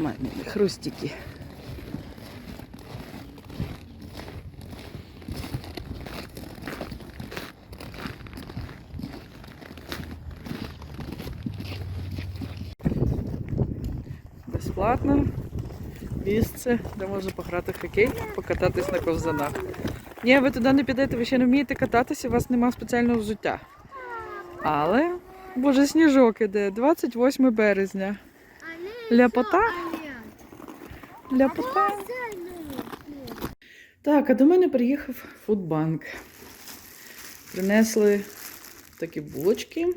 Маміни хрустики. Безплатно місце, де можна пограти в хокей, покататись на ковзанах. Ні, ви туди не підете, ви ще не вмієте кататися, у вас немає спеціального взуття. Але, боже, сніжок іде, 28 березня. Ляпота? Ляпота. Так, а до мене приїхав фудбанк. Принесли такі булочки.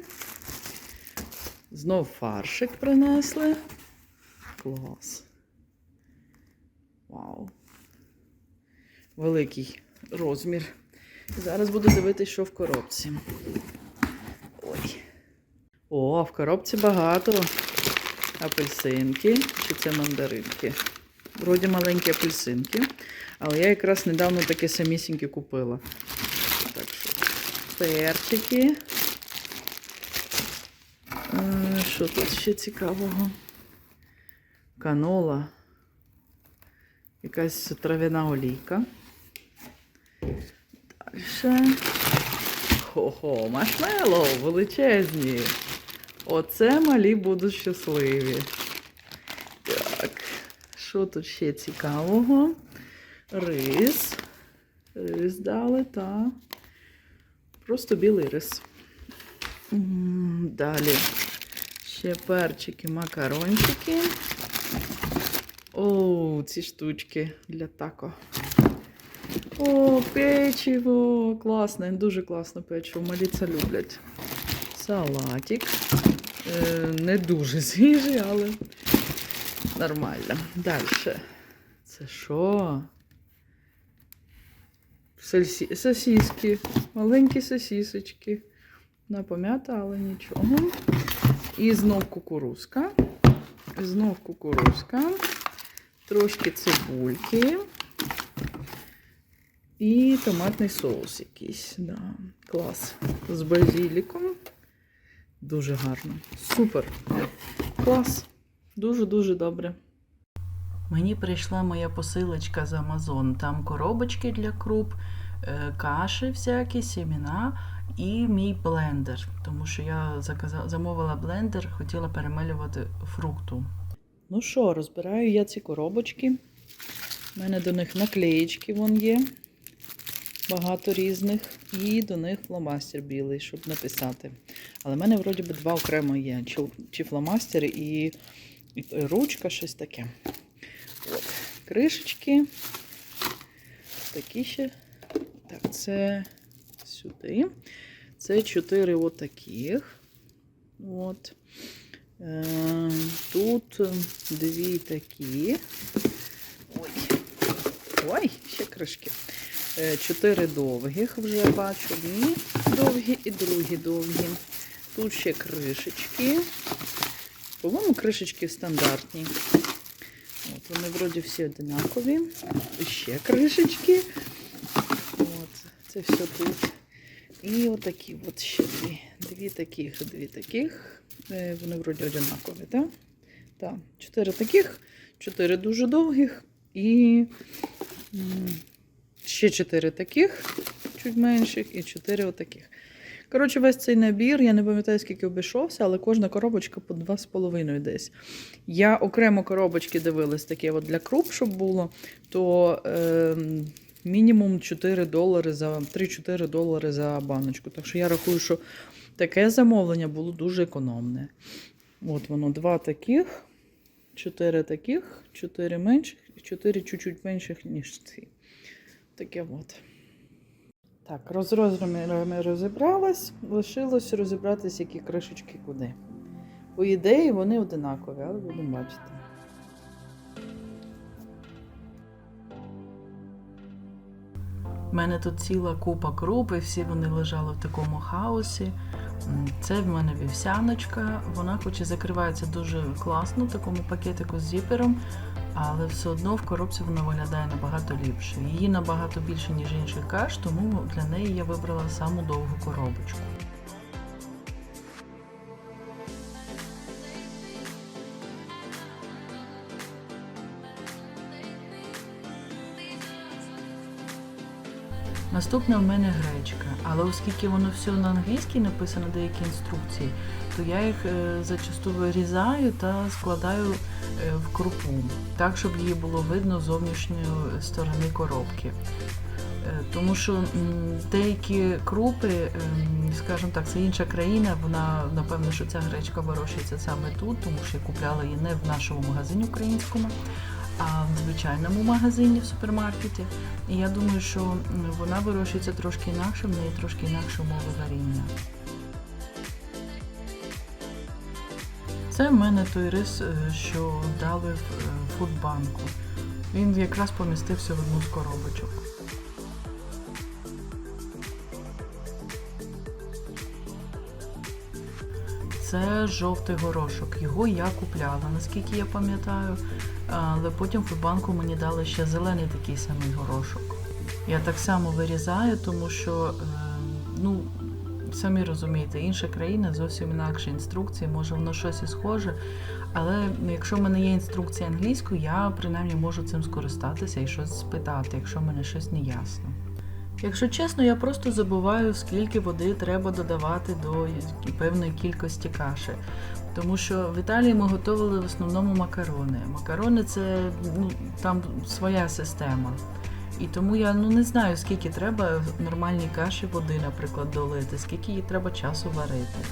Знов фаршик принесли. Клас. Вау. Великий розмір. Зараз буду дивитися, що в коробці. Ой. О, в коробці багато. Апельсинки. Чи це мандаринки? Вроді маленькі апельсинки. Але я якраз недавно таке самісіньке купила. Так що, перчики. Е, Що тут ще цікавого? Канола. Якась трав'яна олійка. Далі. Хо-хо, маршмеллоу величезні. Оце малі будуть щасливі. Що тут ще цікавого? Рис. Рис дали, та. Просто білий рис. Далі. Ще перчики, макарончики. О, ці штучки для тако. О, печиво! Класне, дуже класне печиво. Малі це люблять. Салатик. Е, не дуже свіжий, але нормально. Далі. Це що? Сосі... Сосіски. Маленькі сосісочки. Напом'ята, але нічого. І знов кукурузка. Знов кукурузка. Трошки цибульки. І томатний соус якийсь. Да. Клас. З базіліком. Дуже гарно. Супер. Клас. Дуже-дуже добре. Мені прийшла моя посилочка з Amazon. Там коробочки для круп, е, каші всякі, сімена і мій блендер. Тому що я заказала, замовила блендер, хотіла перемелювати фрукту. Ну що, розбираю я ці коробочки. У мене до них наклеєчки вон є. Багато різних. І до них фломастер білий, щоб написати. Але в мене вроді би два окремо є. Чи, і, і ручка, щось таке. От. Кришечки. Такі ще. Так, це сюди. Це чотири отаких. От. Е, тут дві такі. Ой. Ой, ще кришки. Е, Чотири довгих вже бачу. Одні довгі і другі довгі. Тут ще кришечки. По-моєму, кришечки стандартні. От, вони вроді всі одинакові. Ще кришечки. От, це все тут. І отакі от ще дві. Дві таких, дві таких. Е, Вони вроді одинакові, так? Так, чотири таких, чотири дуже довгих і ще чотири таких, чуть менших, і чотири отаких. Коротше, весь цей набір, я не пам'ятаю, скільки обійшовся, але кожна коробочка по 2,5 десь. Я окремо коробочки дивилась таке от для круп, щоб було, то е, мінімум 4 долари за 3-4 долари за баночку. Так що я рахую, що таке замовлення було дуже економне. От воно, два таких, чотири таких, чотири менших і чотири чуть-чуть менших, ніж ці. Таке от. Так, роз розмірами розібралась, лишилось розібратися, які кришечки куди. По ідеї, вони одинакові, але будемо бачити. У мене тут ціла купа круп, і всі вони лежали в такому хаосі. Це в мене вівсяночка. Вона хоч і закривається дуже класно, такому пакетику з зіпером, але все одно в коробці вона виглядає набагато ліпше. Її набагато більше, ніж інших каш, тому для неї я вибрала саму довгу коробочку. Наступне в мене гречка, але оскільки воно все на англійській написано деякі інструкції, то я їх е, зачасту вирізаю та складаю е, в крупу, так, щоб її було видно з зовнішньої сторони коробки. Е, Тому що деякі крупи, скажімо так, це інша країна. Вона напевно, що ця гречка вирощується саме тут, тому що я купляла її не в нашому магазині українському, а в звичайному магазині в супермаркеті. І я думаю, що вона вирощується трошки інакше, в неї трошки інакше умови варіння. Це в мене той рис, е, що дали в е, фудбанку. Він якраз помістився в одну з коробочок. Це жовтий горошок. Його я купляла, наскільки я пам'ятаю. Але потім в фудбанку мені дали ще зелений такий самий горошок. Я так само вирізаю, тому що, е, ну, самі розумієте, інша країна зовсім інакше інструкції, може воно щось і схоже. Але якщо в мене є інструкція англійською, я принаймні можу цим скористатися і щось спитати, якщо мені щось не ясно. Якщо чесно, я просто забуваю, скільки води треба додавати до певної кількості каші. Тому що в Італії ми готували в основному макарони. Макарони це ну, там своя система. І тому я ну, не знаю, скільки треба нормальній каші води, наприклад, долити, скільки її треба часу варити.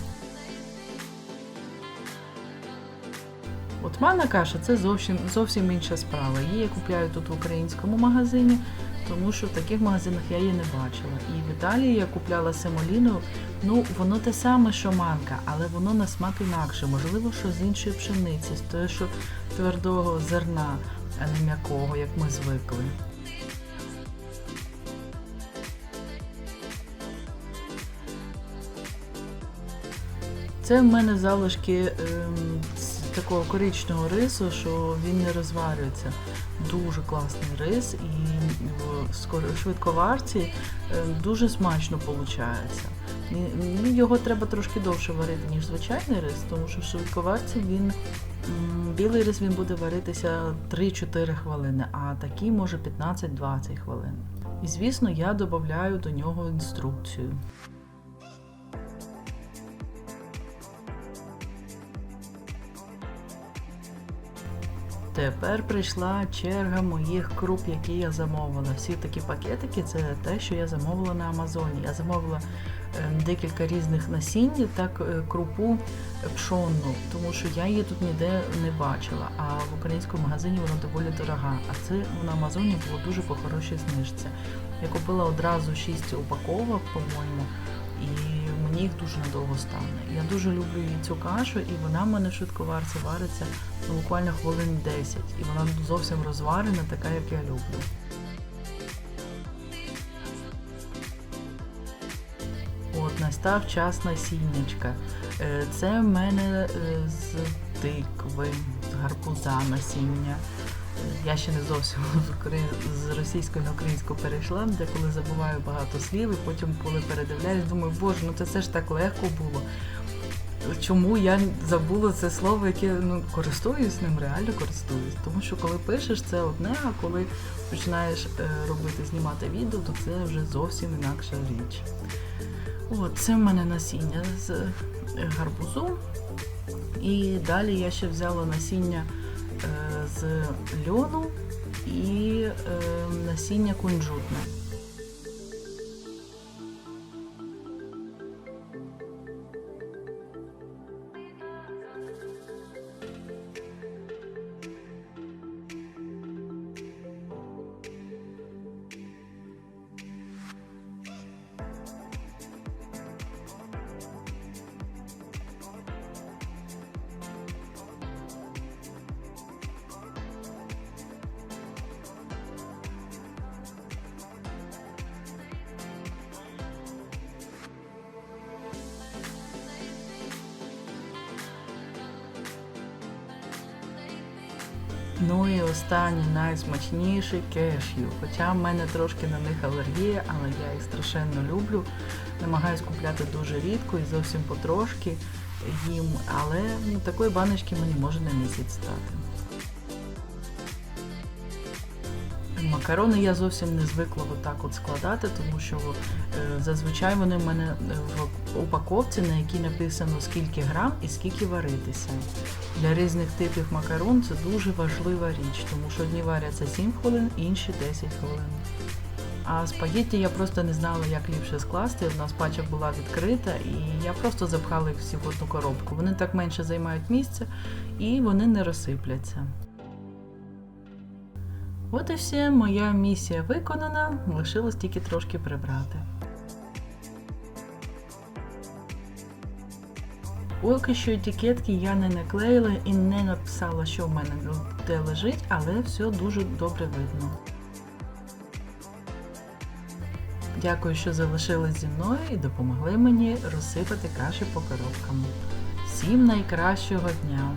От манна каша це зовсім, зовсім інша справа. Її я купляю тут в українському магазині, тому що в таких магазинах я її не бачила. І в Італії я купляла семоліну. Ну, воно те саме, що манка, але воно на смак інакше. Можливо, що з іншої пшениці, з того, що твердого зерна, а не м'якого, як ми звикли. Це в мене залишки ем, такого коричного рису, що він не розварюється. Дуже класний рис і в швидковарці ем, дуже смачно виходить. Ну, Його треба трошки довше варити, ніж звичайний рис, тому що в швидковарці він білий рис він буде варитися 3-4 хвилини, а такий може 15-20 хвилин. І звісно, я додаю до нього інструкцію. Тепер прийшла черга моїх круп, які я замовила. Всі такі пакетики це те, що я замовила на Амазоні. Я замовила е, декілька різних насінь, так е, крупу пшонну, тому що я її тут ніде не бачила. А в українському магазині вона доволі дорога. А це на Амазоні було дуже по хорошій знижці. Я купила одразу 6 упаковок, по-моєму, і мені їх дуже надовго стане. Я дуже люблю її цю кашу, і вона в мене в швидковарці вариться ну, буквально хвилин 10. І вона зовсім розварена, така, як я люблю. От, настав час насіннячка. Е, Це в мене е, з тикви, з гарбуза насіння. Я ще не зовсім з російської на українську перейшла, де коли забуваю багато слів, і потім, коли передивляюсь, думаю, боже, ну це все ж так легко було. Чому я забула це слово, яке ну користуюсь ним, реально користуюсь. Тому що коли пишеш, це одне, а коли починаєш е, робити, знімати відео, то це вже зовсім інакша річ. От, це в мене насіння з е, гарбузу. І далі я ще взяла насіння з льону і е, насіння кунжутне. Ну і останній найсмачніший кешю. Хоча в мене трошки на них алергія, але я їх страшенно люблю. Намагаюсь купляти дуже рідко і зовсім потрошки їм, але ну, такої баночки мені може на місяць стати. Макарони я зовсім не звикла отак от складати, тому що е, зазвичай вони в мене е, в упаковці, на якій написано скільки грам і скільки варитися. Для різних типів макарон це дуже важлива річ, тому що одні варяться 7 хвилин, інші 10 хвилин. А спагетті я просто не знала, як ліпше скласти. У нас пачка була відкрита, і я просто запхала їх всі в одну коробку. Вони так менше займають місця і вони не розсипляться. От і все, моя місія виконана, лишилось тільки трошки прибрати. Поки що етикетки я не наклеїла і не написала, що в мене де лежить, але все дуже добре видно. Дякую, що залишились зі мною і допомогли мені розсипати каші по коробкам. Всім найкращого дня!